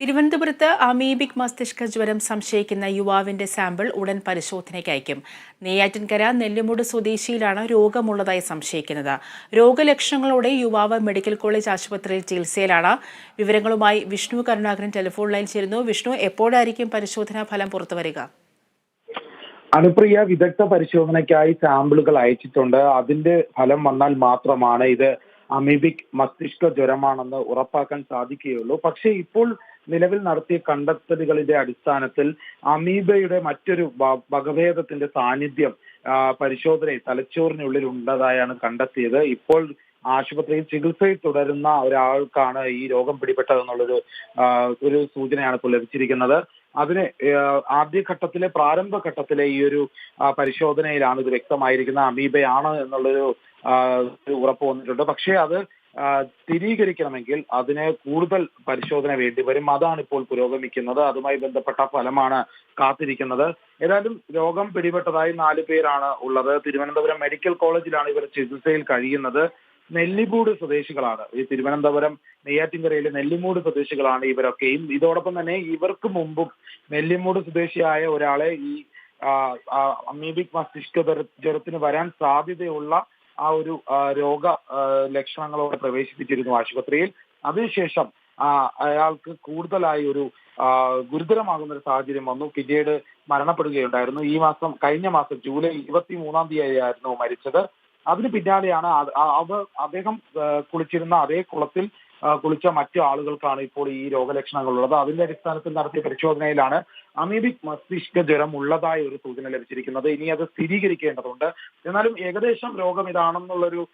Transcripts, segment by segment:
തിരുവനന്തപുരത്ത് അമീബിക് മസ്തിഷ്ക ജ്വരം സംശയിക്കുന്ന യുവാവിന്റെ സാമ്പിൾ ഉടൻ പരിശോധനയ്ക്ക് അയക്കും. നെയ്യാറ്റിൻകര നെല്ലിമുട് സ്വദേശിയിലാണ് രോഗമുള്ളതായി സംശയിക്കുന്നത്. രോഗലക്ഷണങ്ങളോടെ യുവാവ് മെഡിക്കൽ കോളേജ് ആശുപത്രിയിൽ ചികിത്സയിലാണ്. വിവരങ്ങളുമായി വിഷ്ണു കരുണാകരൻ ടെലിഫോൺ ലൈൻ ചേരുന്നു. വിഷ്ണു എപ്പോഴായിരിക്കും പരിശോധനാ ഫലം പുറത്തുവരിക അനുപ്രിയ വിദഗ്ധ പരിശോധനയ്ക്കായി സാമ്പിളുകൾ അയച്ചിട്ടുണ്ട്. അതിന്റെ ഫലം വന്നാൽ മാത്രമാണ് ഇത് അമീബിക് മസ്തിഷ്ക ജ്വരമാണെന്ന് ഉറപ്പാക്കാൻ സാധിക്കുകയുള്ളൂ. പക്ഷേ ഇപ്പോൾ നിലവിൽ നടത്തിയ കണ്ടെത്തലുകളുടെ അടിസ്ഥാനത്തിൽ അമീബയുടെ മറ്റൊരു വകഭേദത്തിന്റെ സാന്നിധ്യം പരിശോധനയിൽ തലച്ചോറിനുള്ളിൽ ഉള്ളതായാണ് കണ്ടെത്തിയത്. ഇപ്പോൾ ആശുപത്രിയിൽ ചികിത്സയിൽ തുടരുന്ന ഒരാൾക്കാണ് ഈ രോഗം പിടിപെട്ടതെന്നുള്ളൊരു ഒരു സൂചനയാണ് ഇപ്പോൾ ലഭിച്ചിരിക്കുന്നത്. അതിന് ആദ്യഘട്ടത്തിലെ പ്രാരംഭഘട്ടത്തിലെ ഈ ഒരു പരിശോധനയിലാണ് ഇത് വ്യക്തമായിരിക്കുന്ന അമീബയാണ് എന്നുള്ളൊരു ഉറപ്പ് വന്നിട്ടുണ്ട്. പക്ഷേ അത് സ്ഥിരീകരിക്കണമെങ്കിൽ അതിന് കൂടുതൽ പരിശോധന വേണ്ടി വരും. അതാണ് ഇപ്പോൾ പുരോഗമിക്കുന്നത്. അതുമായി ബന്ധപ്പെട്ട ഫലമാണ് കാത്തിരിക്കുന്നത്. ഏതായാലും രോഗം പിടിപെട്ടതായി നാല് പേരാണ് ഉള്ളത്. തിരുവനന്തപുരം മെഡിക്കൽ കോളേജിലാണ് ഇവർ ചികിത്സയിൽ കഴിയുന്നത്. നെല്ലിമൂട് സ്വദേശികളാണ്. ഈ തിരുവനന്തപുരം നെയ്യാറ്റിൻകരയിലെ നെല്ലിമൂട് സ്വദേശികളാണ് ഇവരൊക്കെയും. ഇതോടൊപ്പം തന്നെ ഇവർക്ക് മുമ്പും നെല്ലിമൂട് സ്വദേശിയായ ഒരാളെ ഈ അമീബിക് മസ്തിഷ്ക ജ്വര- ജ്വരത്തിന് വരാൻ സാധ്യതയുള്ള ആ ഒരു രോഗ ലക്ഷണങ്ങളോടെ പ്രവേശിപ്പിച്ചിരുന്നു ആശുപത്രിയിൽ. അതിനുശേഷം അയാൾക്ക് കൂടുതലായി ഒരു ഗുരുതരമാകുന്ന ഒരു സാഹചര്യം വന്നു. പിന്നീട് മരണപ്പെടുകയുണ്ടായിരുന്നു. ഈ മാസം കഴിഞ്ഞ മാസം ജൂലൈ ഇരുപത്തി മൂന്നാം തീയതി ആയിരുന്നു മരിച്ചത്. അതിന് പിന്നാലെയാണ് അവ അദ്ദേഹം കുളിച്ചിരുന്ന അതേ കുളത്തിൽ കുളിച്ച മറ്റു ആളുകൾക്കാണ് ഇപ്പോൾ ഈ രോഗലക്ഷണങ്ങൾ ഉള്ളത് അതിന്റെ അടിസ്ഥാനത്തിൽ നടത്തിയ പരിശോധനയിലാണ് അമീബിക് മസ്തിഷ്ക ജ്വരം ഉള്ളതായ ഒരു സൂചന ലഭിച്ചിരിക്കുന്നത്. ഇനി അത് സ്ഥിരീകരിക്കേണ്ടതുണ്ട്. എന്നാലും ഏകദേശം രോഗം ഇതാണെന്നുള്ളൊരു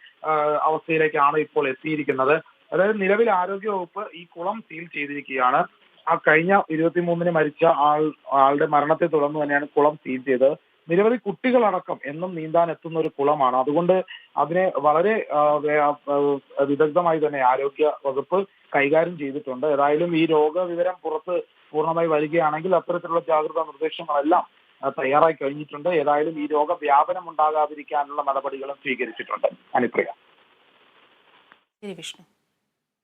അവസ്ഥയിലേക്കാണ് ഇപ്പോൾ എത്തിയിരിക്കുന്നത്. അതായത് നിലവിൽ ആരോഗ്യവകുപ്പ് ഈ കുളം സീൽ ചെയ്തിരിക്കുകയാണ്. ആ കഴിഞ്ഞ ഇരുപത്തിമൂന്നിന് മരിച്ച ആൾ ആളുടെ മരണത്തെ തുടർന്ന് തന്നെയാണ് കുളം സീൽ ചെയ്തത്. നിരവധി കുട്ടികളടക്കം എന്നും നീന്താൻ എത്തുന്ന ഒരു കുളമാണ്. അതുകൊണ്ട് അതിനെ വളരെ വിദഗ്ധമായി തന്നെ ആരോഗ്യ വകുപ്പ് കൈകാര്യം ചെയ്തിട്ടുണ്ട്. ഏതായാലും ഈ രോഗവിവരം പുറത്ത് പൂർണമായി വരികയാണെങ്കിൽ അത്തരത്തിലുള്ള ജാഗ്രതാ നിർദ്ദേശങ്ങളെല്ലാം തയ്യാറായി കഴിഞ്ഞിട്ടുണ്ട്. ഏതായാലും ഈ രോഗവ്യാപനം ഉണ്ടാകാതിരിക്കാനുള്ള നടപടികളും സ്വീകരിച്ചിട്ടുണ്ട്. അനുപ്രിയ. വിഷ്ണു.